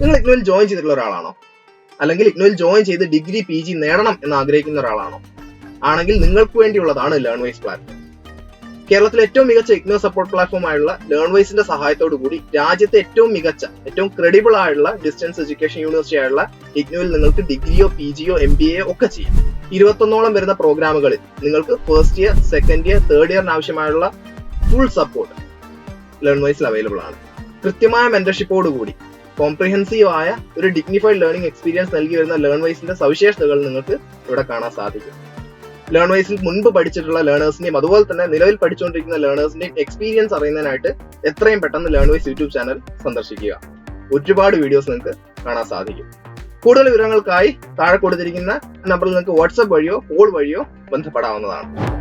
നിങ്ങൾ ഇഗ്നോയിൽ ജോയിൻ ചെയ്തിട്ടുള്ള ഒരാളാണോ? അല്ലെങ്കിൽ ഇഗ്നോയിൽ ജോയിൻ ചെയ്ത് ഡിഗ്രി പി ജി നേടണം എന്ന് ആഗ്രഹിക്കുന്ന ഒരാളാണോ? ആണെങ്കിൽ നിങ്ങൾക്ക് വേണ്ടിയുള്ളതാണ് ലേൺ വൈസ് പ്ലാറ്റ്ഫോം കേരളത്തിലെ ഏറ്റവും മികച്ച ഇഗ്നോ സപ്പോർട്ട് പ്ലാറ്റ്ഫോം ആയുള്ള ലേൺ വൈസിന്റെ സഹായത്തോടു കൂടി രാജ്യത്തെ ഏറ്റവും മികച്ച ഏറ്റവും ക്രെഡിബിൾ ആയുള്ള ഡിസ്റ്റൻസ് എഡ്യൂക്കേഷൻ യൂണിവേഴ്സിറ്റി ആയുള്ള ഇഗ്നോയിൽ നിങ്ങൾക്ക് ഡിഗ്രിയോ പി ജിയോ എം ബി എയോ ഒക്കെ ചെയ്യാം. ഇരുപത്തൊന്നോളം വരുന്ന പ്രോഗ്രാമുകളിൽ നിങ്ങൾക്ക് first year second year third ഇയറിന് ആവശ്യമായുള്ള ഫുൾ സപ്പോർട്ട് ലേൺ വൈസിൽ അവൈലബിൾ ആണ്. കൃത്യമായ മെന്റർഷിപ്പോട് കൂടി കോംപ്രിഹെൻസീവ് ആയ ഒരു ഡിഗ്നിഫൈഡ് ലേണിംഗ് എക്സ്പീരിയൻസ് നൽകി വരുന്ന ലേൺ വൈസിന്റെ സവിശേഷതകൾ നിങ്ങൾക്ക് ഇവിടെ കാണാൻ സാധിക്കും. ലേൺ വൈസിൽ മുൻപ് പഠിച്ചിട്ടുള്ള ലേണേഴ്സിന്റെയും അതുപോലെ തന്നെ നിലവിൽ പഠിച്ചുകൊണ്ടിരിക്കുന്ന ലേണേഴ്സിന്റെയും എക്സ്പീരിയൻസ് അറിയുന്നതിനായിട്ട് എത്രയും പെട്ടെന്ന് ലേൺ വൈസ് യൂട്യൂബ് ചാനൽ സന്ദർശിക്കുക. ഒരുപാട് വീഡിയോസ് നിങ്ങൾക്ക് കാണാൻ സാധിക്കും. കൂടുതൽ വിവരങ്ങൾക്കായി താഴെ കൊടുത്തിരിക്കുന്ന നമ്പറിൽ നിങ്ങൾക്ക് വാട്സപ്പ് വഴിയോ കോൾ വഴിയോ ബന്ധപ്പെടാവുന്നതാണ്.